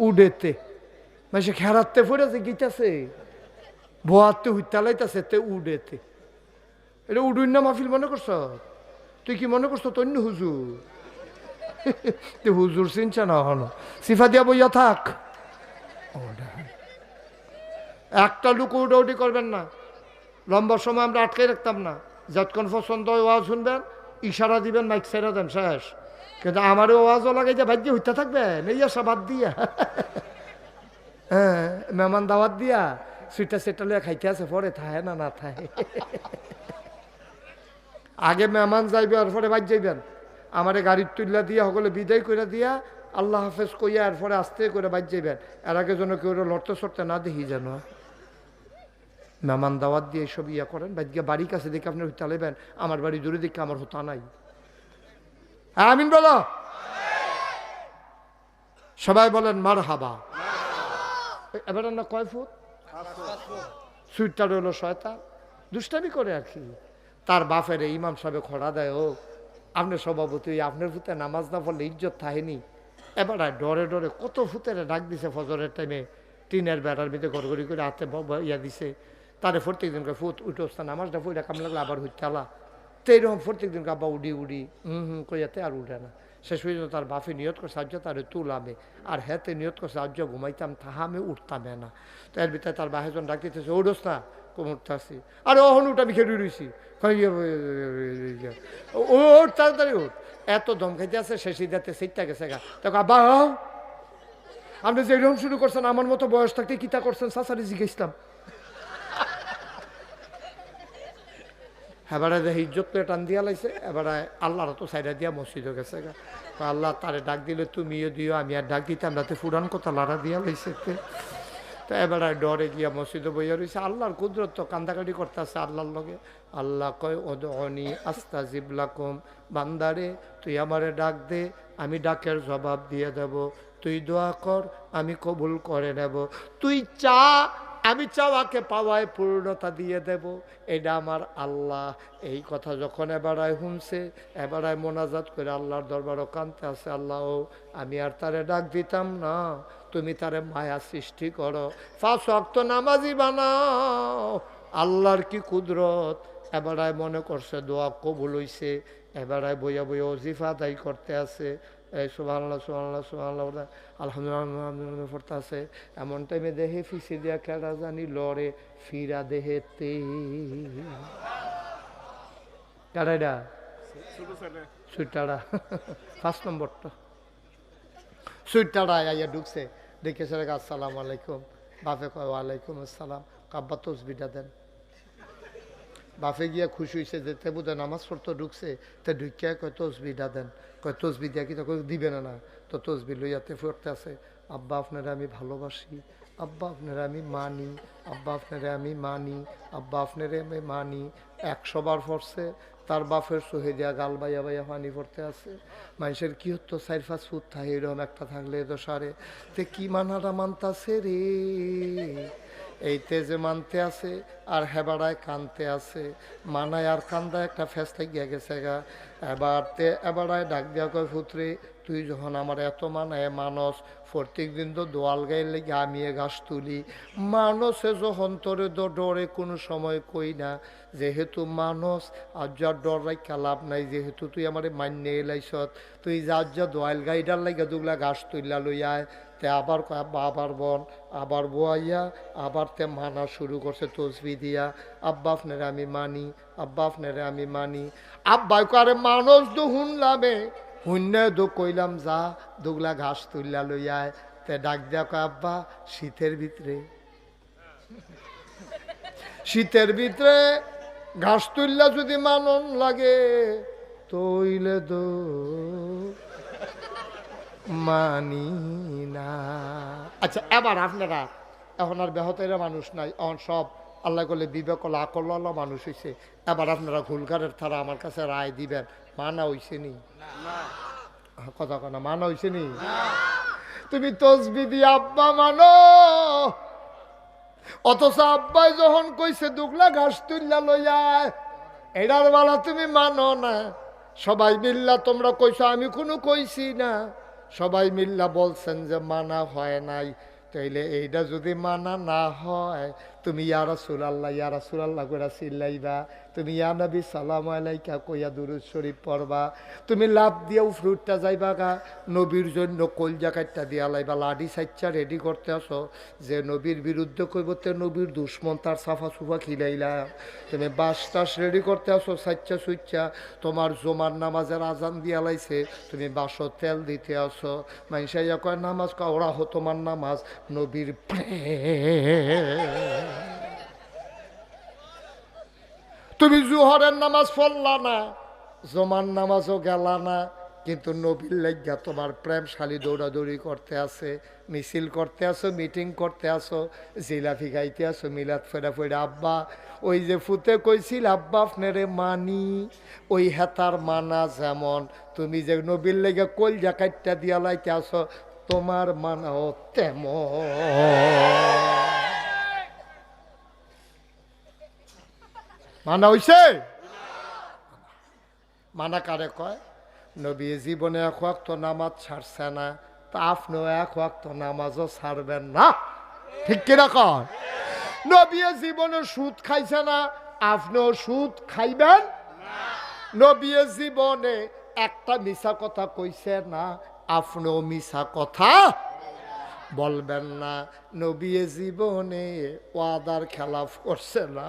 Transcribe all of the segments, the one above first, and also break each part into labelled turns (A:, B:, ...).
A: উডেতে। মানে সে খেরাতে ফুরেছে গিটাছে বোয়াতে হুইতালাইতাছে তে উডেতে। এটা উডুন না মাহফিল মনে করছ? তুই কি মনে করছ তন্য হুজুর? তুই হুজুর চিনছে না হন। সিফা দিয়া বইয়া থাক। একটা লুকো উডাউডি করবেন না। লম্বা সময় আমরা আটকে রাখতাম না। যতক্ষণ পছন্দ হয় ওয়াজ শুনবেন, ইশারা দিবেন, মাইক ছেড়ে দেন, শেষ। কিন্তু আমারও ওয়াজও লাগাই যে ভাগ্য হইতে থাকবে এই আসা বাদ দিয়া। হ্যাঁ মেহমান দাওয়াত দিয়া সুইটা সেটা লিয়া খাইতে আছে, পরে থাহে না না থাহে। আগে মেহমান যাইবে আর পরে বাদ যাইবেন। আমারে গাড়ির তুল্লা দিয়া, সকলে বিদায় করে দিয়া, আল্লাহ হাফেজ কইয়া, আর পরে আস্তে করে বাদ যাইবেন। এর আগে যেন কেউ লড়তে সরতে না দেখি যেন। মেহমান দাওয়াত দিয়ে এইসব ইয়া করেন বা গিয়ে বাড়ির কাছে দেখে আপনি চালাবেন আমার বাড়ি দূরে দেখে আমার হতা নাই। আমিন বলো। সবাই বলেন মার হাবা এবার না কয় ফুট? সুইটটা হলো শয়তা দুষ্টামি করে আর কি? তার বাপের ইমাম সাহেব খড়া দেয়, ও আপনার সভাপতি আপনার ফুতে নামাজ না পড়লে ইজ্জত থাহেনি এবার ডরে ডরে কত ফুতের ডাক দিছে ফজরের টাইমে টিনের বেড়ার ভিতরে গড়গড়ি করে হাতে ইয়া দিছে। তারে প্রত্যেক দিনকে ফুট উঠে নামাজটা ফুটা কাম আবার হইতে আলা। তো এইরকম প্রত্যেক দিনকে আব্বা উডি উডি হুম হুম কইয়াতে আর উঠে না শেষ পর্যন্ত তার বাপে নিয়ত করছে আজ্য তারে তুলামে আর হেতে নিয়ত করে সাহায্য ঘুমাইতাম তাহা তাহামে উঠতামে না তো এর ভিতরে তার বাহেজন ডাক দিতেছে ওডোস না কম উঠতেছি আরে অহন উঠ আমি খেয়ে রইছি ওঠ তাড়াতাড়ি উঠ এত দম খাইতে আছে শেষি দিতে সেইটা গেছে গা তখন আব্বা আপনি যে এরকম শুরু করছেন আমার মতো বয়স থাকতে কিতা করছেন সাসারি জিজ্ঞেসলাম এবারে দেখে ইজ্জত করে টান দিয়া লাইছে, এবারে আল্লাহর তো সাইডা দিয়া মসজিদে গেছে আল্লাহ তারে ডাক দিলে, তুমিও দিও, আমি আর ডাক দিতাম রাতে ফুরান কথা লাড়া দিয়া লাইছে তে। তো এবারে ডরে গিয়া মসজিদে বইয়া রয়েছে আল্লাহর কুদরত তো কান্দাকাটি করতে আছে আল্লাহর লগে। আল্লাহ কয় ওদনি আস্তা জিবলাকুম বান্দারে, তুই আমারে ডাক দে, আমি ডাকের জবাব দিয়ে দেব। তুই দোয়া কর, আমি কবুল করে নেব। তুই চা আমি চাওয়াকে পাওয়ায় পূর্ণতা দিয়ে দেব। এটা আমার আল্লাহ। এই কথা যখন এবারায় শুনছে এবারায় মোনাজাত করে আল্লাহর দরবারও কানতে আছে, আল্লাহ আমি আর তারে ডাক দিতাম না। তুমি তারে মায়া সৃষ্টি করো। ফাঁস অক্ত নামাজি বানাও। আল্লাহর কি কুদরত? এবারায় মনে করছে দোয়া কবুল হইছে, এবারায় বইয়া বইয়া অজিফা আদায় করতে আছে। এই সুবহানাল্লাহ সুবহানাল্লাহ বলে আলহামদুলিল্লাহ পড়তে আছে এমন টাইমে দেহে ফিসে দিয়া কেডা জানি লড়ে, ফিরা দেহেতে। কেডাইডা সুইটাড়া। নম্বরটা। সুইটাড়া আইয়া ঢুকছে। রেখে আসসালাম আলাইকুম। বাপে কয়, ওয়ালাইকুম আসসালাম। কাব্বা তসবিটা দেন। বাপে গিয়া খুশি হয়েছে যে তে বোধহয় নামাজ পড়তে ঢুকছে, তে ঢুকিয়া কয় তসবিটা দেন। কয় তসবি দিয়া কি তখন দিবে না না? তো তসবি লইয়াতে পড়তে আছে, আব্বা, আপনারা আমি ভালোবাসি, আব্বা, আপনারা আমি মানি, আব্বা, আপনারা আমি মানি, আব্বা, আপনারা আমি মানি। একশো বার পড়ছে, তার বাফের সহে দিয়া গাল বাইয়া বাইয়া পানি পড়তে আছে। মানুষের কি হতো, চার পাঁচ ফুট থাকে এরকম একটা থাকলে দোষারে তে কি মানাটা মানতাছে রে? এই তেজে মানতে আছে, আর হেবাড়ায় কানতে আছে। মানায় আর কান্দায় একটা ফেস গিয়া গেছে গা। এবার তে এবারায় ডাক দেওয়া কয় ফুত্রে তুই যখন আমার এত মান মানায় মানস প্রত্যেক দিন তো দোয়াল গায়ে লেগে আমি এ ঘাস তুলি। মানসে যখন তোরে তো ডরে কোনো সময় কই না, যেহেতু মানস আর যার ডর রাখা লাভ নাই, যেহেতু তুই আমার মান্য এলাইছ, তুই যার যা দোয়াল গাইডার লাগে দুগুলা ঘাস তুললা লইয়ায় তে আবার আবার বন, আবার বোয়াইয়া আবার তে মানা শুরু করছে তসবি দিয়া। আব্বা, আপনারে আমি মানি, আব্বা, আপনারে আমি মানি। আব্বাই করে মানস তো শুনলামে শূন্য দু কইলাম, যা, দুগলা ঘাস তুললা লইয়ায় তে ডাক কয়, আব্বা, শীতের ভিতরে। শীতের ভিতরে ঘাস তুললা যদি মানন লাগে, তইলে দো মানি না। আচ্ছা এবার আপনারা, এখন আর বেহতেরা মানুষ নাই, এখন সব আল্লাহ করলে বিবেক হলো আকল হলো মানুষ হয়েছে এবার আপনারা ঘুলঘারের থারা আমার কাছে রায় দিবেন। মানা হইছে নি? কথা কথা মানা হইছে নি? তুমি তসবি দিয়ে আব্বা মানো। অথচ আব্বাই যখন কইছে, দুগলা ঘাস তুললা লইয়া এটার বেলা তুমি মানো না। সবাই মিল্লা তোমরা কইছো, আমি কোনো কইছি না। সবাই মিল্লা বলছেন যে, মানা হয় নাই। তাইলে এইটা যদি মানা না হয় তুমি ইয়ারা সুলাল্লাহ ইয়ারা সুলাল্লাহ করে চিল্লাইবা। তুমি ইয়া নবী, সালাম আলাইকা কইয়া দুরুদ শরীফ পড়বা। তুমি লাভ দিয়েও ফ্রুটটা যাইবা গা, নবীর জন্য কল কাটটা দিয়া লাইবা। লাডি সাইচ্চা রেডি করতে আসো। যে নবীর বিরুদ্ধে কইব তে নবীর দুশ্মন তার সাফা সুফা খিলাইলা। তুমি বাস টাস রেডি করতে আসো সাইচ্চা সুইচ্চা তোমার জমার নামাজের আজান দিয়া লাইছে, তুমি বাসো তেল দিতে আসো। মানুষাইয়া কয়, নামাজ কয়, ওরা হো তোমার নামাজ, নবীর প্রেম। তুমি জুহরের নামাজ পড়লা না। জমান নামাজও গেলা না। কিন্তু নবীর লাইগা তোমার প্রেমশালী দৌড়াদৌড়ি করতে আছে, মিছিল করতে আসো মিটিং করতে আসো জিলাফি গাইতে আসো মিলাদ ফেরা ফেরা। আব্বা, ওই যে ফুতে কইছিল, আব্বা, আপনারে মানি। ওই হেতার মানা যেমন। তুমি যে নবীর লেগে কল জাকাইটটা দিয়া লাইতে আসো তোমার মানাও তেমন। মানা হইছে? মানা কারে কয়? নবী জীবনে এক ওয়াক্ত নামাজ ছাড়ছে না, তা আপনিও এক ওয়াক্ত নামাজও ছাড়বেন না। ঠিক কিনা কয়? নবী জীবনে সুদ খাইছে না, আপনিও সুদ খাইবেন নবী জীবনে একটা মিশা কথা কইছে না, আপনিও মিশা কথা বলবেন না নবী জীবনে ওয়াদার খেলাফ করছে না।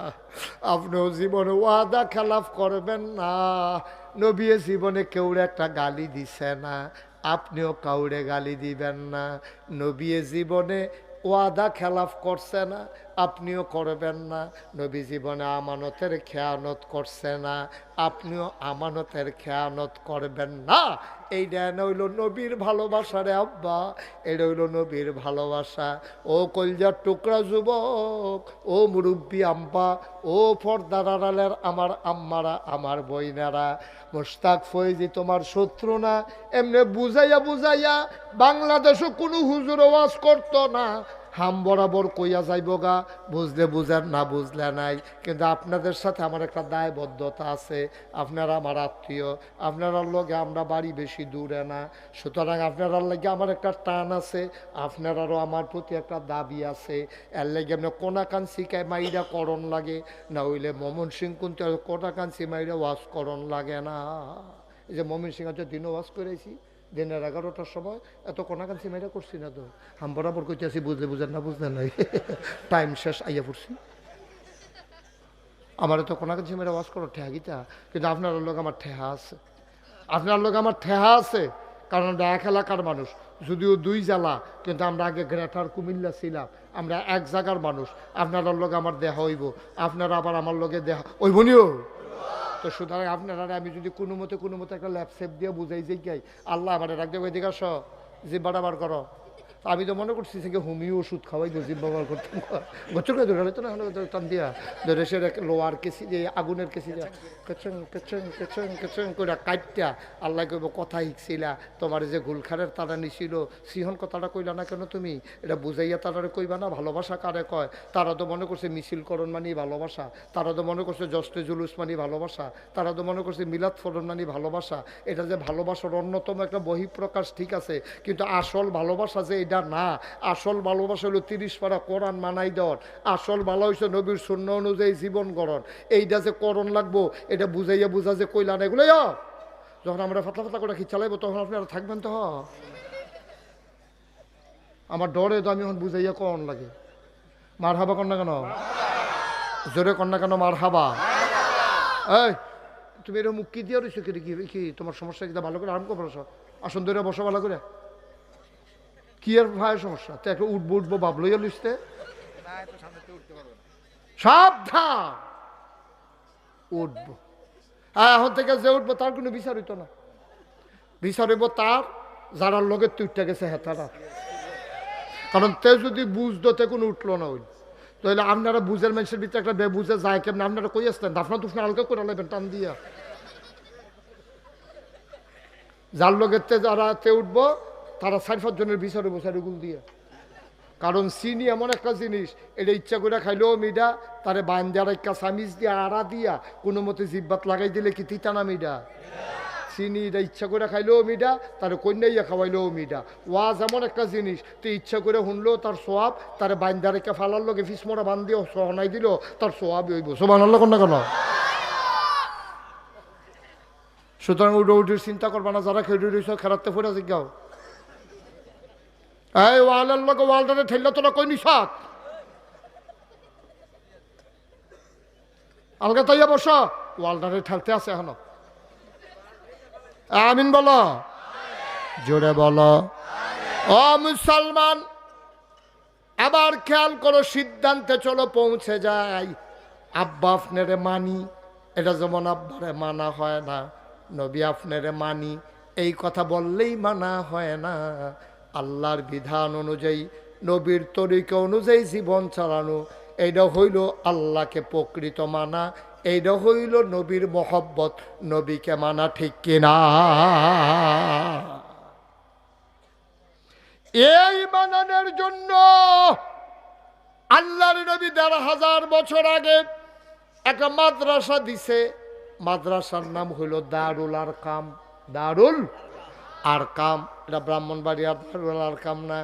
A: আপনিও জীবনে ওয়াদা খেলাফ করবেন না। নবী জীবনে কেউ একটা গালি দিছে না, আপনিও কাউরে গালি দিবেন না। নবী জীবনে ওয়াদা খেলাফ করছে না, আপনিও করবেন না। নবী জীবনে আমানতের খেয়ানত করছে না, আপনিও আমানতের খেয়ানত করবেন না। এইটা হইল নবীর ভালোবাসা রে আব্বা এটা হইল নবীর ভালোবাসা। ও কলজার টুকরা যুবক, ও মুরব্বী আম্বা ও ফর আড়ালের আমার আম্মারা, আমার বইনারা। মোস্তাক ফয়েজি তোমার শত্রু না, এমনি বুঝাইয়া বুঝাইয়া বাংলাদেশও কোনো হুজুর ওয়াজ করতো না। হাম বরাবর কইয়া যাইব গা, বুঝলে বুঝেন, না বুঝলে নাই। কিন্তু আপনাদের সাথে আমার একটা দায়বদ্ধতা আছে। আপনারা আমার আত্মীয় আপনারার লগে আমরা বাড়ি বেশি দূরে না। সুতরাং আপনারার লাগে আমার একটা টান আছে, আপনারারও আমার প্রতি একটা দাবি আছে। এর লাগে কোনাকাঞ্চি কে মাইরা করণ লাগে, না হইলে মমন সিং কিন্তু কোনাকাঞ্চি মাইরা ওয়াশ করণ লাগে না। এই যে মমিন সিং দিনও ওয়াশ করেছি। দিনের এগারোটার সময় এত কোনাকাঞ্চি মেয়েরা করছি না তো। হাম বরাবর করতে বুঝলে বুঝেন না বুঝলেন নাই টাইম শেষ, আইয়া পড়ছি। আমার তো কোনাকাঞ্চি মেয়েরা ওয়াশ করো ঠেহা গীতা, কিন্তু আপনার লোক আমার ঠেহা আছে। আপনার লোক আমার ঠেহা আছে, কারণ আমরা এক এলাকার মানুষ, যদিও দুই জেলা, কিন্তু আমরা আগে গ্রেটার কুমিল্লা ছিলাম, আমরা এক জায়গার মানুষ। আপনার লোক আমার দেহা হইব, আপনারা আবার আমার লোকে দেহা ওই বনিও! তো সুতরাং আপনারা আমি যদি কোনো মতে কোনো মতে একটা ল্যাপসেপ দিয়ে বুঝাই যে গাই আল্লাহ আমার রাখতে দিকে আস যে বার করো। আমি তো মনে করছি যে হোমিও ওষুধ খাওয়াই তো জিব্বা বার করতাম বছর করে ধরে তো না টান দিয়া। ধরে সে লোয়ার কেসি দিয়ে, আগুনের কেসি দিয়া, কেচং কেচং কেচং কেচং করে কাটটা আল্লাহ কইব, কথা শিখছিলা তোমার যে গুলখারের তারা নিছিল সিহন কথাটা কইলা না কেন তুমি? এটা বুঝাইয়া তারা কইবা না, ভালোবাসা কারে কয়? তারা তো মনে করছে মিছিলকরণ মানি ভালোবাসা, তারা তো মনে করছে জস্তে জুলুস মানি ভালোবাসা, তারা তো মনে করছে মিলাদ ফরন মানি ভালোবাসা। এটা যে ভালোবাসার অন্যতম একটা বহিঃপ্রকাশ ঠিক আছে, কিন্তু আসল ভালোবাসা যে এটা না। আসল ভালোবাসা হলো তিরিশ পারা কোরআন মানাই দেওয়ার। আসল ভালো হয়েছে নবীর শূন্য অনুযায়ী জীবন গড়ন এইটা যে করণ লাগবো, এটা বুঝাইয়া বুঝা যে কইলা না এগুলোই হোক। যখন আমরা ফাতলা ফাতলা করে কি চালাইবো তখন আপনারা থাকবেন তো। আমার ডরে তো আমি এখন বুঝাইয়া করণ লাগে। মার হাবা না কেন? জোরে না কেন মার হাবা এই, তুমি এরকম কি দিয়ে রয়েছো কি কি তোমার সমস্যা কি ভালো করে আরাম করে আসন ধরে বসো ভালো করে। কি আর ভাই সমস্যা? তো একটা উঠবো উঠবো বাবলইয়া লিখতে সাবধান! উঠবো। এখন থেকে যে উঠবো তার কোনো বিচার হইতো না। বিচার হইব তার যারা লগে তুইটা গেছে হেতারা কারণ তে যদি বুঝতো তে কোনো উঠল না ওই। তাহলে আপনারা বুঝের মানুষের ভিতরে একটা বেবুঝে যায় কেমন? আপনারা কই আসতেন আপনার তুফনা আলকা করে নেবেন টান দিয়া। যার লগেতে যারা তে উঠবো তারা ষাট জনের বিচারে বসে গুল দিয়ে। কারণ চিনি এমন একটা জিনিস, এটা ইচ্ছা করে খাইলেও মিডা, তারে বান্দার একটা সামিজ দিয়া, আড়া দিয়া, কোনো মতে জিব্বাত লাগাই দিলে কি তিতা না মিডা? চিনি এটা ইচ্ছা করে খাইলেও মিডা, তার কন্যাইয়া খাওয়াইলেও মিডা। ওয়াজ এমন একটা জিনিস তুই ইচ্ছা করে শুনলেও তার সোয়াব, তার বাইন্দা রেখে ফালার লোকে ফিসমরা বান দিও সহনাই দিল তার সোয়াবই হইব। সোমান আল্লাহ না কেন? সুতরাং উঠে উঠির চিন্তা করবা না, যারা খেয়ে রয়েছ খেলাতে ফুটে জিজ্ঞাও। এই ওয়ালের লোক ওয়ালটারে ঠেললে তোরা কই নিসাত আলগা তাইয়া বস। ওয়ালটারে ঠেলতে আছে এখনও। আমিন বলো। জোরে বলো। ও মুসলমান, আবার খেয়াল করো সিদ্ধান্তে চলো পৌঁছে যাই। আব্বা আপনারে মানি, এটা যেমন আব্বারে মানা হয় না, নবী আপনারে মানি, এই কথা বললেই মানা হয় না। আল্লাহর বিধান অনুযায়ী, নবীর তরিকা অনুযায়ী জীবন চালানো এইটা হইল আল্লাহকে প্রকৃত মানা এইটা হইল নবীর মহব্বত, নবীকে মানা ঠিক কিনা? এই বানানোর জন্য আল্লাহর নবী দেড় হাজার বছর আগে একটা মাদ্রাসা দিছে। মাদ্রাসার নাম হইল দারুল আর কাম দারুল আর কাম, এটা ব্রাহ্মণবাড়ি আর দারুল আর কাম না।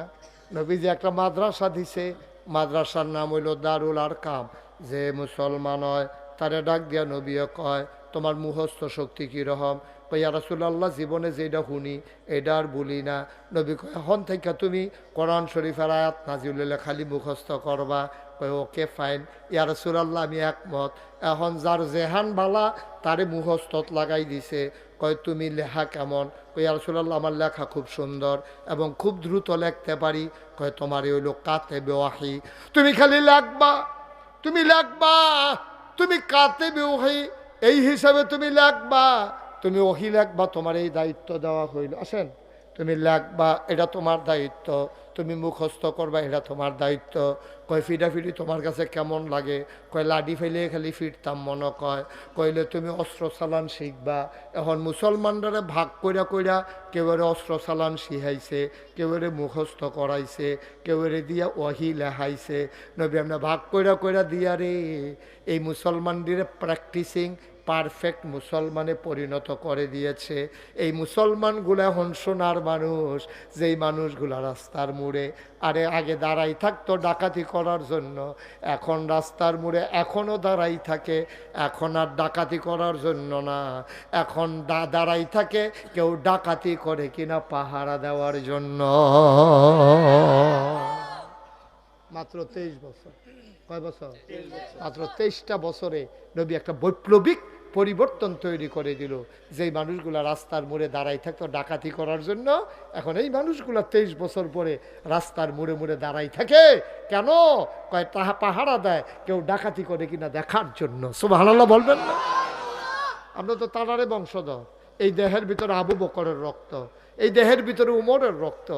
A: নবীজি একটা মাদ্রাসা দিছে, মাদ্রাসার নাম হইল দারুল আর কাম। যে মুসলমান হয়, তারে ডাক দিয়া নবীও কয়, তোমার মুহস্থ শক্তি কীরকম কইয়া রাসুল্লাহ জীবনে যেটা শুনি এটা আর বলি না। নবী কয় হন থেকে তুমি কোরআন শরীফের আয়াত নাজিউল্লাহ খালি মুখস্থ করবা কয়, ওকে ফাইন ইয়ার রাসুলাল্লাহ, আমি একমত। এখন যার জেহান বালা, তারে মুখস্থত লাগাই দিছে। কয়, তুমি লেখা কেমন? কই রাসুলাল্লাহ, আমার লেখা খুব সুন্দর এবং খুব দ্রুত লেখতে পারি। কয়, তোমার হইল কাতে বেওয়াহি তুমি খালি লেখবা, তুমি লেখবা, তুমি কাতে বেওয়াহি এই হিসাবে তুমি লেখবা, তুমি ওহি লেখবা, তোমার এই দায়িত্ব দেওয়া হইল। আসেন। তুমি লেখবা এটা তোমার দায়িত্ব। তুমি মুখস্থ করবা, এটা তোমার দায়িত্ব। কয় ফিডাফিডি তোমার কাছে কেমন লাগে? কয় লাডি ফেলে খালি ফিরতাম, মনে কয়। কইলে তুমি অস্ত্র চালান শিখবা। এখন মুসলমানরা ভাগ কইরা কইরা কেউরে অস্ত্র চালান শিখাইছে, কেউরে মুখস্থ করাইছে, কেউরে দিয়া ওহি লেহাইছে নবী আমরা ভাগ কইরা কইরা দিয়া রে, এই মুসলমানদের প্র্যাকটিসিং পারফেক্ট মুসলমানে পরিণত করে দিয়েছে। এই মুসলমানগুলো এখন সোনার মানুষ, যেই মানুষগুলা রাস্তার মোড়ে আরে আগে দাঁড়াই থাকতো ডাকাতি করার জন্য, এখন রাস্তার মোড়ে এখনও দাঁড়াই থাকে, এখন আর ডাকাতি করার জন্য না। এখন দাঁড়াই থাকে, কেউ ডাকাতি করে কিনা পাহারা দেওয়ার জন্য। মাত্র তেইশ বছর। কয় বছর? মাত্র তেইশটা বছরে নবী একটা বৈপ্লবিক পরিবর্তন তৈরি করে দিল। যেই মানুষগুলা রাস্তার মোড়ে দাঁড়াই থাকতো ডাকাতি করার জন্য, এখন এই মানুষগুলা তেইশ বছর পরে রাস্তার মোড়ে মোড়ে দাঁড়াই থাকে। কেন? কয়, তাহা পাহারা দেয়, কেউ ডাকাতি করে কিনা দেখার জন্য। সুবাহ বলবেন না? আমরা তো তারারে বংশধর। এই দেহের ভিতরে আবু বকরের রক্ত। এই দেহের ভিতরে উমরের রক্ত।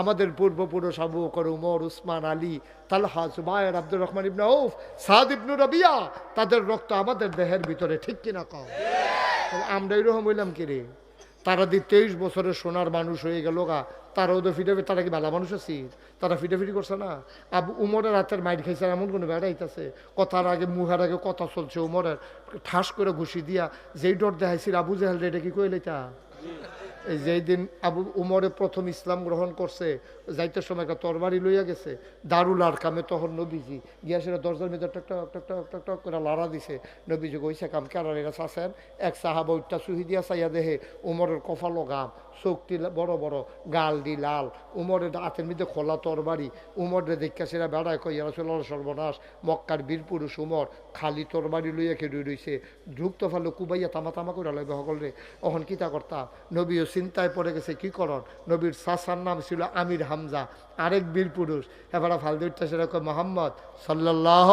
A: আমাদের পূর্বপুরুষ আবু বকর, উমর, উসমান, আলী, তালহা, জুবায়ের, আব্দুর রহমান ইবনে উফ সাদ ইবনু রবিয়া, তাদের রক্ত আমাদের দেহের ভিতরে, ঠিক কিনা কম আমরা এরকম হইলাম কি রে? তারা দি তেইশ বছরের সোনার মানুষ হয়ে গেল গা। তারাও তো ফিটে তারা কি ভালো মানুষ আছি? তারা ফিটাফিটি করছে না? আবু উমরের হাতের মাইর খাইছে এমন কোনো বেড়াইতেছে কথার আগে মুহার আগে কথা চলছে উমরের। ঠাস করে ঘুষি দিয়া, যেই ডর দেখাইছিল আবু জাহেল এটা কি কইলে তা যেই দিন আবু উমরে প্রথম ইসলাম গ্রহণ করছে যাইতে সময় একটা তরবারি লইয়া গেছে। দারুল আর কামে তখন নবীজি গিয়া সেটা দরজার মধ্যে টক টক টক টক টক টক করে লড়া দিছে। নবীজি কইছে, কাম কারার এরা চাষেন এক সাহাবা উঠটা সুহি দিয়া চাইয়া দেহে উমরের কফালো গাম, চোখটি বড় বড় গাল দি লাল। উমরের হাতের মধ্যে খোলা তরবারি। উমরে দেখা সেরা বেড়ায় কই রসুল্লাহ সর্বনাশ। মক্কার বীর পুরুষ উমর, খালি তরবারি লইয়া খেয়ে রইছে। ঢুকতো ফেলো কুবাইয়া তামা তামা করে লাগবে সকলরে। অহন কিতা করতা নবীও চিন্তায় পড়ে গেছে, কি করন? নবীর চাচার নাম ছিল আমির হামজা, আরেক বীর পুরুষ। এবার ফালদুরটা সেরকম মোহাম্মদ সাল্লাহ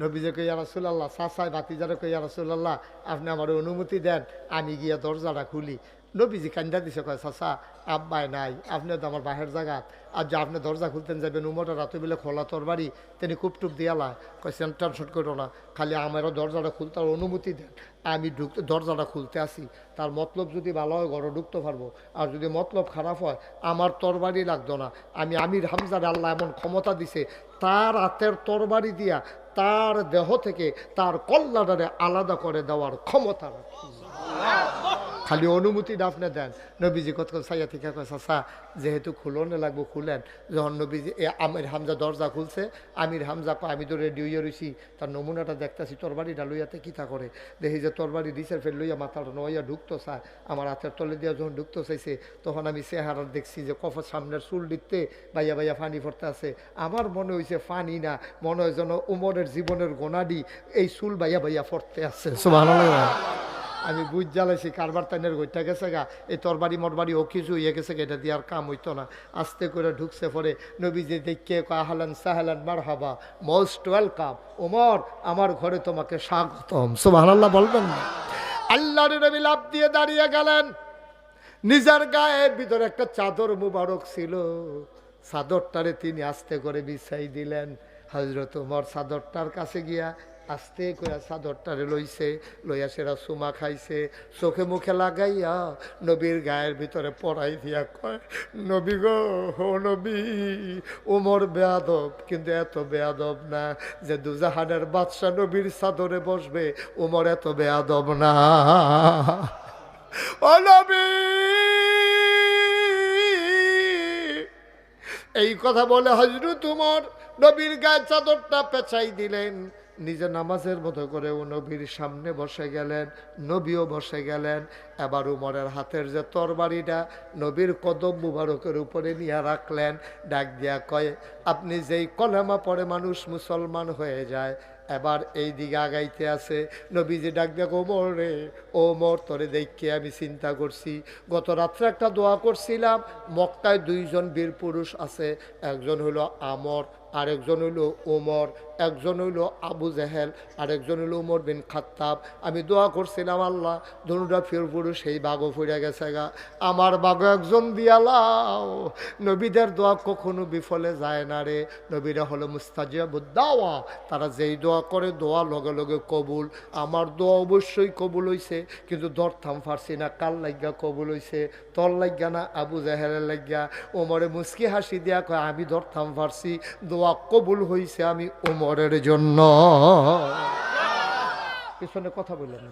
A: নবীজে কইয়া রাসুল্লাহ সাসায় বাতিজারে কইয়া রাসুল্লাহ আপনি আমার অনুমতি দেন, আমি গিয়া দরজাটা খুলি। নবীজি কান্দা দিছে, কয়, চাচা, আব্বাই নাই, আপনি তো আমার বাহের জায়গা। আর যে আপনি দরজা খুলতেন যাবেন উমরটা রাতে বেলে খোলা তোর বাড়ি, তিনি কুপটুপ দিয়ালা কয় টেনশন করো না, খালি আমারও দরজাটা খুলতে অনুমতি দেন। আমি ঢুকতে, দরজাটা খুলতে আসি। তার মতলব যদি ভালো হয়, ঘরে ঢুকতে পারব। আর যদি মতলব খারাপ হয়, আমার তরবারি লাগতো না। আমি আমির হামজার আল্লাহ এমন ক্ষমতা দিছে, তার হাতের তরবারি দিয়া তার দেহ থেকে তার কল্যাণারে আলাদা করে দেওয়ার ক্ষমতা রাখি। খালি অনুমতিটা আপনি দেন। নবীজি কত সাইয়া থেকে চাচা, যেহেতু খুলনে লাগবো, খুলেন। যখন নবীজি আমির হামজা দরজা খুলছে, আমির হামজা কয় আমি তো রেডি হইয়া রইছি, তার নমুনাটা দেখতেছি, তরবারিটা লইয়াতে কিতা করে? দেখি যে তরবারি দিছে ফের লইয়া মাথাটা নইয়া ঢুকতো চায় আমার হাতের তলে দিয়া যখন ঢুকতো চাইছে, তখন আমি চেহারা দেখছি যে কফর সামনের চুল দিতে বাইয়া বাইয়া ফানি পড়তে আছে। আমার মনে হয়েছে ফানি না, মনে হয় যেন উমরের জীবনের গোনাডি, এই চুল বাইয়া বাইয়া পড়তে আছে। সুবহানাল্লাহ। আমি বুঝ জ্বালাইছি কারবার তাইনের গইটা গেছে গা। এই তরবারি মরবারি ও কিছু ইয়ে গেছে গা, এটা দিয়ে আর কাম হইতো না। আস্তে করে ঢুকছে পরে নবীজি দেখে আহলান সাহলান মার হাবা মোস্ট ওয়েলকাম। ওমর আমার ঘরে তোমাকে স্বাগতম। সুবহানাল্লাহ বলবেন না। আল্লাহর নবী লাভ দিয়ে দাঁড়িয়ে গেলেন। নিজের গায়ের ভিতরে একটা চাদর মুবারক ছিল। চাদরটারে তিনি আস্তে করে বিছাই দিলেন। হজরত উমর চাদরটার কাছে গিয়া আস্তে করে চাদরটারে লইছে, লইয়া সেরা সুমা খাইছে। চোখে মুখে লাগাইয়া নবীর গায়ের ভিতরে পড়াই দিয়া কয়, নবী গো হো নবী, উমর বেয়াদব, কিন্তু এত বেয়াদব না যে দুজাহানের বাদশা নবীর চাদরে বসবে, উমর এত বেয়াদব না। ও নবী! এই কথা বলে হজরত উমর নবীর গায়ে চাদরটা পেঁচাই দিলেন। নিজে নামাজের মতো করে ও নবীর সামনে বসে গেলেন, নবীও বসে গেলেন। এবার উমরের হাতের যে তরবারিটা নবীর কদম মুবারকের উপরে নিয়ে রাখলেন, ডাক দিয়া কয়ে, আপনি যেই কলেমা পড়ে মানুষ মুসলমান হয়ে যায়, এবার এই দিকে আগাইতে আছে। নবীজি ডাক দেখ ওমর রে ওমর তোরে দেখকে আমি চিন্তা করছি। গত রাত্রে একটা দোয়া করছিলাম, মক্কায় দুইজন বীর পুরুষ আছে, একজন হলো আমর আরেকজন হইল ওমর একজন হইল আবু জেহেল, আরেকজন হইল উমর বিন খাত্তাব। আমি দোয়া করছিলাম, আল্লাহ, ধনুটা ফির পুরুষ সেই বাঘও ফুরে গেছে গা। আমার বাঘ একজন দিয়ালাও নবীদের দোয়া কখনো বিফলে যায় না রে। নবীরা হলো মুস্তাজিয়াবুদ্দাওয়া তারা যেই দোয়া করে, দোয়া লগে লগে কবুল। আমার দোয়া অবশ্যই কবুল হইছে, কিন্তু দরথাম ফারছি না কাল লাগিয়া কবুল হইছে? তোর লাগিয়া না আবু জাহেলের লাগিয়া ওমরে মুস্কি হাসি দিয়া কয়, আমি দরথাম ফারছি দোয়া কবুল হইছে আমি ওমরের জন্য। পিছনে কথা বললেন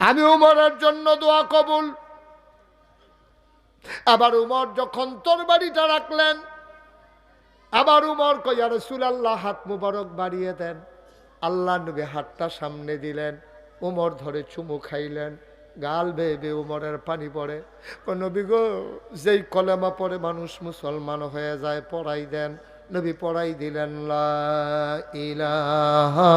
A: আমি উমরের জন্য দোয়া কবুল। আবার উমর যখন তোর বাড়িটা রাখলেন, আবার উমর কইয়া রসুল আল্লাহ হাত মুবারক বাড়িয়ে দেন। আল্লাহ নবী হাতটা সামনে দিলেন, উমর ধরে চুমু খাইলেন, গাল বেয়ে উমরের পানি পড়ে। নবী গো, যেই কলেমা পড়ে মানুষ মুসলমান হয়ে যায়, পড়াই দেন। নবী পড়াই দিলেন ইলাহা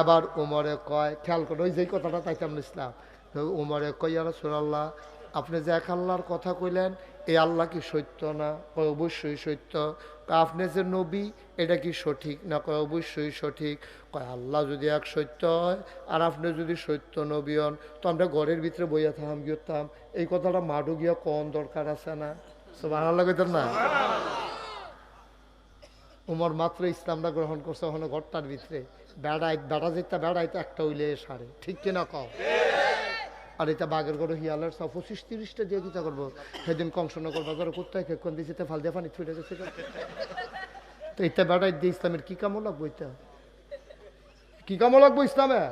A: আবার উমরে কয়, খেয়াল করে, ওই যেই কথাটা তাইতাম ইসলাম উমরে কয়, ইয়া রাসূলুল্লাহ, আপনি যে এক আল্লাহর কথা কইলেন এই আল্লাহ কি সত্য না? কয় অবশ্যই সত্য। কয় আপনি যে নবী, এটা কি সঠিক? না কয় অবশ্যই সঠিক? কয় আল্লাহ যদি এক সত্য হয়, আর আপনি যদি সত্য নবী হন, তো আমরা ঘরের ভিতরে বইয়া থাকাম গিয়েতাম এই কথাটা মাডু গিয়া কন দরকার আছে না? সব আল্লাহ কইতেন না? উমর মাত্র ইসলামটা গ্রহণ করছে ওখানে ঘরটার ভিতরে। বেড়াই বেড়া যেতে বেড়াইতে একটা উইলে সারে। ঠিক কিনা কও? আর এটা বাঘের গরু হিয়ালের সব পঁচিশ তিরিশটা দিয়ে কিতা করব? সেদিন কংসনগর বাজারে কোথায় কোন দিয়েছে ফাল দিয়ে পানি ছুটে গেছে তো এটা বেড়াই দিয়ে ইসলামের কি কামও লাগবো এটা? কি কামও লাগবো ইসলামে?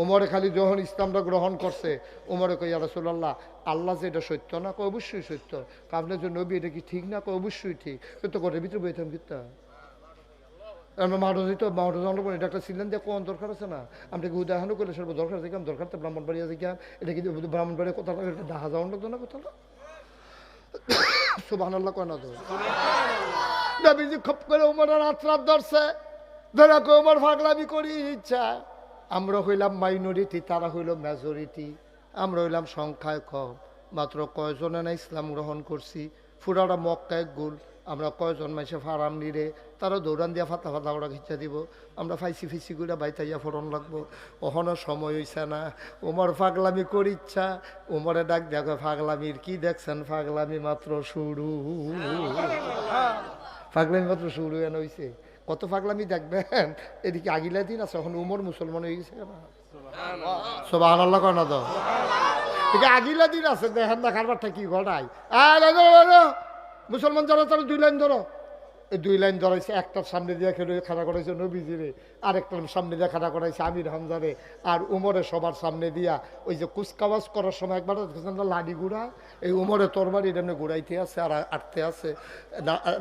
A: ওমরে খালি যখন ইসলামটা গ্রহণ করছে ওমরে কই রাসুল্লাহ আল্লাহ যে এটা সত্য না? কয়, অবশ্যই সত্য। আপনার যে নবী এটা কি ঠিক না? কয়, অবশ্যই ঠিক। তো ঘরের ভিতরে বইতাম কিতা? আমরা এটা একটা ছিলেন যে কোন দরকার আছে না? আমরা উদাহরণ করলে দরকার আছে দরকার তো ব্রাহ্মণ বাড়িয়া দেখলাম এটা কি ব্রাহ্মণ বাড়ির কথাটা এটা যাওয়ার না সুবাহ আল্লাহ কয় না তো? নবীজি খপ করে উমরের রাত ধরছে। ধরে উমর ফাগলামি করি, ইচ্ছা। আমরা হইলাম মাইনরিটি তারা হইল মেজরিটি আমরা হইলাম সংখ্যায় কম। মাত্র কয়জনে না ইসলাম গ্রহণ করছি? ফুরাটা মক্কায় গুল। আমরা কয়জন মাইসে ফারাম নিরে তারা দৌড়ান দিয়া ফাতা ফাতা ওরা খিচা দিব। আমরা ফাইসি ফিসি করে বাইতাইয়া ফোরন লাগবো। ওখানো সময় হইছে না। উমর ফাগলামি করি ইচ্ছা উমরে ডাক দেখো ফাগলামির কি দেখছেন? ফাগলামি মাত্র শুরু। ফাগলামি মাত্র শুরু এনে হইছে। কত ফাগলামি দেখবেন? এদিকে আগিলা দিন আছে, এখন উমর মুসলমান হয়ে গেছে সব আল্লাহ কয় না তো? এদিকে আগিলা দিন আছে, দেখেন কারবারটা কি ঘটায়। মুসলমান যারা, তারা দুই লাইন ধরো। এই দুই লাইন ধরাইছে, একটার সামনে দিয়ে খেলে খাড়া করাইছে নবীজিরে আরেকটার সামনে দিয়ে খাড়া করাইছে আমির হামজারে আর উমরে সবার সামনে দিয়া, ওই যে কুচকাওয়াজ করার সময় একবার লাডি গুড়া? এই উমরে তরবারি এমনি ঘুরাইতে আছে আর আটতে আছে।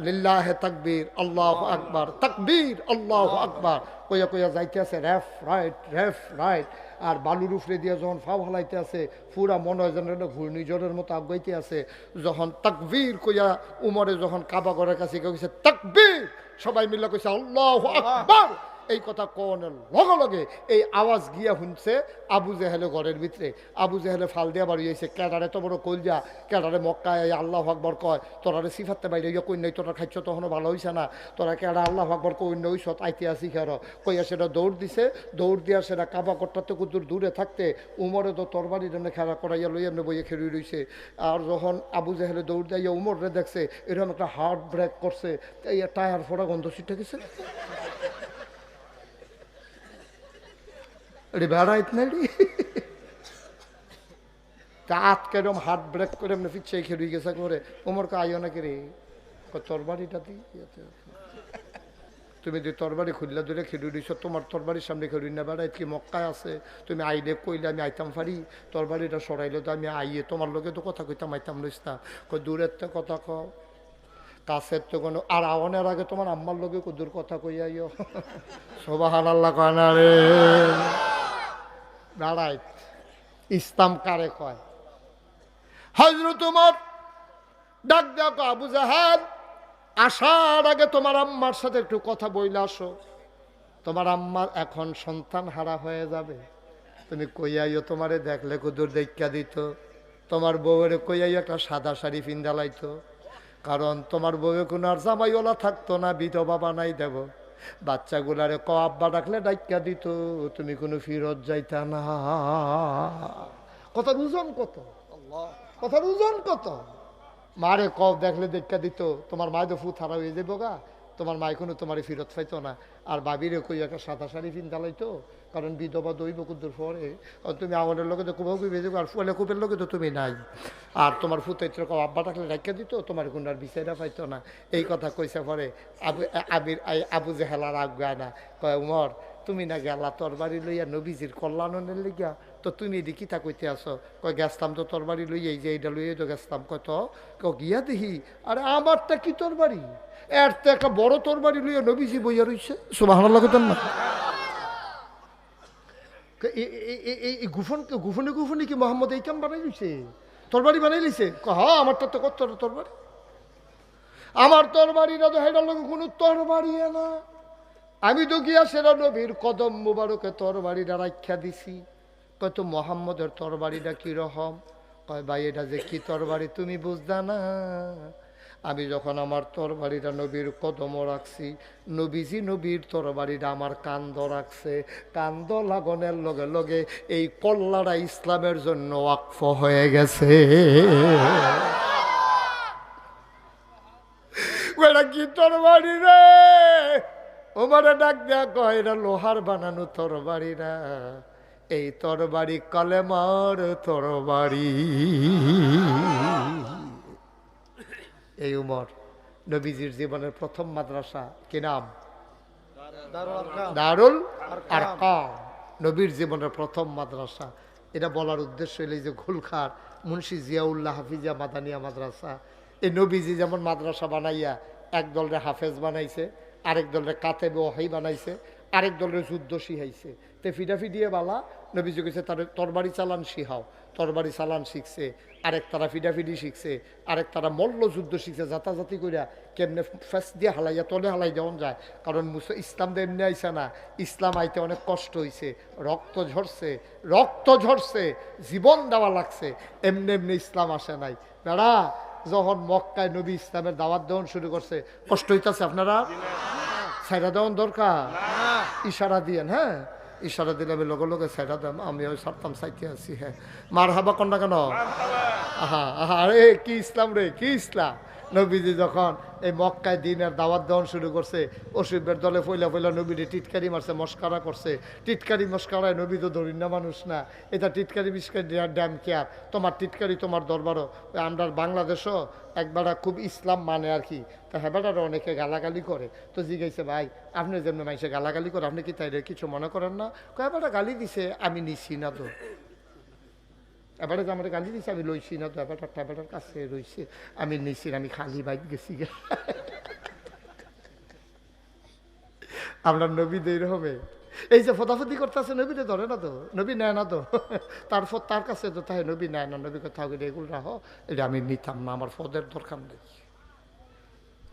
A: লিল্লাহ তাকবীর, আল্লাহ আকবার, তাকবীর, আল্লাহ আকবার। কইয়া কইয়া যাইতে আছে, রেফ, রাইট রেফ, রাইট। আর বালুর উফরে দিয়ে যখন ফাও হালাইতে আছে পুরা মনে হয় যেন ঘূর্ণিঝড়ের মতো আগাইতে আছে। যখন তাকবীর কইয়া উমরে যখন কাবা করার কাছে গেছে তাকবীর! সবাই মিলে কইছে, আল্লাহ আকবার! এই কথা কনের লগে লগে এই আওয়াজ গিয়া শুনছে আবু জেহেলে ঘরের ভিতরে। আবু জেহেলে ফাল দিয়া বাড়ি হয়েছে কেডারে তো বড় কইলজা কেডারে মক্কায় এই আল্লাহ আকবর কয়, তোরারে সিফাতে বাইরে ইয়ে কই নাই, তোরা খাইছ তখনও ভালো হইছে না? তোরা কেডা আল্লাহ আকবর কই নই সত আইতিহাসিক আর কইয়া সেটা দৌড় দিছে, দৌড় দিয়া সেটা কাবা করতে কুদুর দূরে থাকতে উমরে তো তরবারি এমনি খেলা করাইয়া লই এমনি বইয়ে খেলি রইছে। আর যখন আবু জেহেলে দৌড় দিয়ে উমর রে দেখছে, এরকম একটা হার্ট ব্রেক করছে টায়ার ফোড়া গন্ধ ছিটে গেছে। এটি বেড়াইত না রে তা আজকে এরকম হার্ট ব্রেক করে এমনি ফিচ্ছে খেলুই গেছে করে ওমর কা আইও নাকি রে? কয়, তরবারিটা দি? ইয়েতে আছে। তুমি যে তরবারি খুললা দূরে খেলু দিছ তোমার তরবারির সামনে খেলুই না বেড়াই কি? মক্কায় আছে। তুমি আইলে কইলে আমি আইতাম পারি তরবারিটা সরাইলে তো আমি আইয়ে তোমার লোকে তো কথা কইতাম আইতাম লইস না। কই দূরের তো কথা কও কাছের তো কোনো আর আওয়ানের আগে তোমার আম্মার লোকে কুদুর কথা কইয়াইও? সোবাহান আল্লাহ কয় না রে। দাঁড়াই ইসলাম কারে কয়? হজরত তোমার ডাক দেখো আবু জাহাদ আসার আগে তোমার আম্মার সাথে একটু কথা বইলে আসো। তোমার আম্মার এখন সন্তান হারা হয়ে যাবে। তুমি কইয়াইও তোমারে দেখলে কুদুর দেখা দিত। তোমার বউয়ের কইয়াইও একটা সাদা শাড়ি পিন্দালাইতো কারণ তোমার বউয়ে কোনো আর জামাইওলা থাকতো না, বিধবা বানাই দেব। বাচ্চাগুলারে ক, আব্বা ডাকলে ডাইকা দিত, তুমি কোনো ফিরত যাইতা না। কথার ওজন কত? কথার ওজন কত? মারে কব দেখলে দেখা দিত, তোমার মায় তো ফু থারা হয়ে যাব গা তোমার মাই কোনো তোমার ফিরত পাইতো না। আর বাবিরে কই একটা সাদা শাড়ি পিন তো কারণ বিধবা দইব কুদ্দুর পরে। কারণ তুমি আমাদের লোকে তো কুবাও কুবে আর ফুলে কুপের লোকে তো তুমি নাই। আর তোমার ফুতৈত্র কাউ আব্বা ডাকলে রেখে দিত, তোমার গুন্ডার বিচারা পাইতো না। এই কথা কইসা পরে আবু আবির আবু জেহেলার গায় না। কয়, উমর তুমি না গেলা তোর বাড়ি লইয়া নবীজির কল্যাণনের লিগা তো তুমি এদি কিতা কইতে আসো কয়, গেছতাম তো তোর বাড়ি লইয়াই যে এইটা লইয়াই তো গেছতাম। কয়, তো? কয়, গিয়া দেখি, আরে আমারটা কি তোর বাড়ি এর তো একটা বড় তোর বাড়ি লইয়া নবীজি বইয়া রইছে। সুবাহ না? ক- এ- এ- এই গুফন গুফনে গুফনে কি মোহাম্মদ এই বানাই দিছে তরবারি বানাই লিছে হ আমারটা তো কত তরবারি। আমার তরবারিটা তো হেডার লোক কোনো তরবারি না। আমি তো গিয়া সেরা নবীর কদম মুবারকে তরবারিটা রাখ্যা দিছি। কত মোহাম্মদের তরবারিটা কীরকম কয়, ভাই, এটা যে কি তরবারি তুমি বুঝদা না? আমি যখন আমার তরবারিটা নবীর কদম রাখছি, নবীজি নবীর তরবারিটা আমার কান্দ রাখছে। কান্দ লাগনের লগে লগে এই কল্লাটা ইসলামের জন্য ওয়াকফ হয়ে গেছে। কি তরবারি রে? ওমারে ডাক দেয়া কয় এটা লোহার বানানো তরবারি না। এই তোর তরবারি কলেমার তরবারি। এই উমর নবীজির জীবনের প্রথম মাদ্রাসা কি নাম? দারুল আর কাম নবীর জীবনের প্রথম মাদ্রাসা। এটা বলার উদ্দেশ্য হইলে যে ঘুলখার মুন্সি জিয়াউল্লাহ হাফিজা মাদানিয়া মাদ্রাসা। এই নবীজি যেমন মাদ্রাসা বানাইয়া এক দলরে হাফেজ বানাইছে আরেক দলরে কাতেবে ওহাই বানাইছে, আরেক দলের যুদ্ধ শিহাইছে তে ফিডাফি দিয়ে বালা, নবীজি কইছে, তার তরবারি চালান শিখাও। তরবারি চালান শিখছে, আরেক তারা ফিডাফিডি শিখছে, আরেক তারা মল্ল যুদ্ধ শিখছে, জাতাজাতি করিয়া কেমনে ফেস দিয়ে হালাইয়া তলে হালাই দেওয়া যায়। কারণ মুসা, ইসলাম তো এমনি আইসা না, ইসলাম আইতে অনেক কষ্ট হইছে, রক্ত ঝরছে রক্ত ঝরছে, জীবন দেওয়া লাগছে, এমনি এমনি ইসলাম আসে নাই। বেড়া যখন মক্কায় নবী ইসলামের দাওয়াত দেওয়ান শুরু করছে কষ্ট হইতাছে আপনারা? সাইডা দেওয়ান দরকার? ইশারা দিয়েন হ্যাঁ? ইশারা দিলে আমি লগে লগে সাইডা দাম আমি ওই সারতাম সাইতে আছি হ্যাঁ। মার হাবা কন্যা কেন? আহা আহা আরে কি ইসলাম রে কি ইসলাম? নবীজি যখন এই মক্কায় দিনের দাওয়াত দেওয়ান শুরু করছে অসুবের দলে ফইলা ফইলা নবীরে টিটকারি মারছে, মস্কারা করছে। টিটকারি, মস্কারায় নবী তো ধরি না মানুষ না। এটা টিটকারি, মিসকারি ড্যাম কেয়ার তোমার টিটকারি, তোমার দরবারও। আমরা বাংলাদেশও একবারা খুব ইসলাম মানে আর কি। তা হেবাটারও অনেকে গালাগালি করে। তো জিজ্ঞাসা, ভাই, আপনি যেমন মানুষে গালাগালি করে আপনি কি তাই কিছু মনে করেন না? কয়েকটা গালি দিছে, আমি নিছি না তো। এবারে যে আমার গালি দিছে, আমি লইছি না, তো এবারটা ট্যাবেটার কাছে রইছে। আমি নিছি আমি খালি বাইক গেছি। আমরা নবীদের হবে এই যে ফতাফতি করতেছে, নবীরে ধরে না তো? নবী নেয় না তো? তারপর তার কাছে তো তাই নবী নেয় না। নবী কথা এগুলো রাহ, এটা আমি নিতাম না, আমার ফদের দরকার নেই।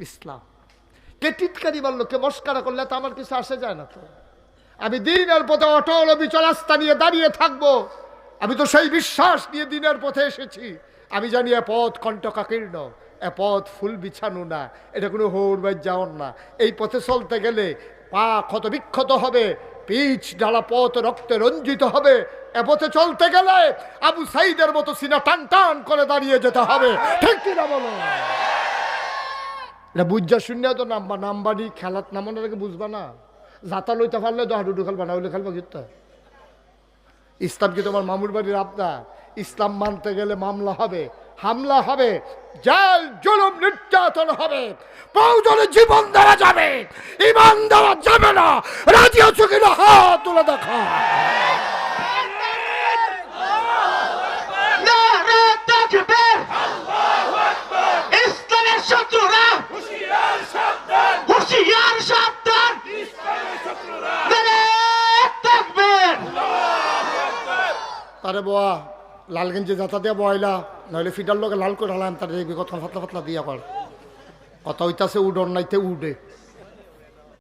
A: ইসলাম। কে টিটকারি বলল, কে মস্কারা করলে তো আমার কিছু আসে যায় না তো। আমি দিনের পথে অটল অবিচল নিয়ে দাঁড়িয়ে থাকব। আমি তো সেই বিশ্বাস নিয়ে দিনের পথে এসেছি। আমি জানি এ পথ কণ্ঠকাকীর্ণ এ পথ ফুল বিছানো না, এটা কোনো হৌর বাই যাওয়ার না। এই পথে চলতে গেলে পা ক্ষত বিক্ষত হবে পিচ ডালা পথ রক্তে রঞ্জিত হবে। এ পথে চলতে গেলে আবু সাইদের মতো সিনা টান টান করে দাঁড়িয়ে যেতে হবে। ঠিক কিনা বলো? এটা বুঝা শূন্য তো নাম্বা নাম্বারি খেলাত নামানোর আগে বুঝবা না। যাতা লইতে পারলে তো হাডুডু খেলবা, না হইলে খেলবা কিন্তু ইসলাম কি তোমার মামুর বাড়ির আপনা? ইসলাম মানতে গেলে মামলা হবে। হামলা হবে। জেল জুলুম নির্যাতন হবে। প্রয়োজনে জীবন দেওয়া যাবে। ইমান দেওয়া যাবে না। রাজি আছো কিনা? হাত তুলে দেখা।
B: হুঁশিয়ার সাবধান।
A: তারে বোয়া, লাল গেঞ্জি যাতা দিয়ে বয়লা নইলে ফিডার লোকে লাল করে হালাম তার দেখবি কথা ফাতলা ফাতলা দিয়া পার। কথা হইতাছে উডর নাইতে উডে।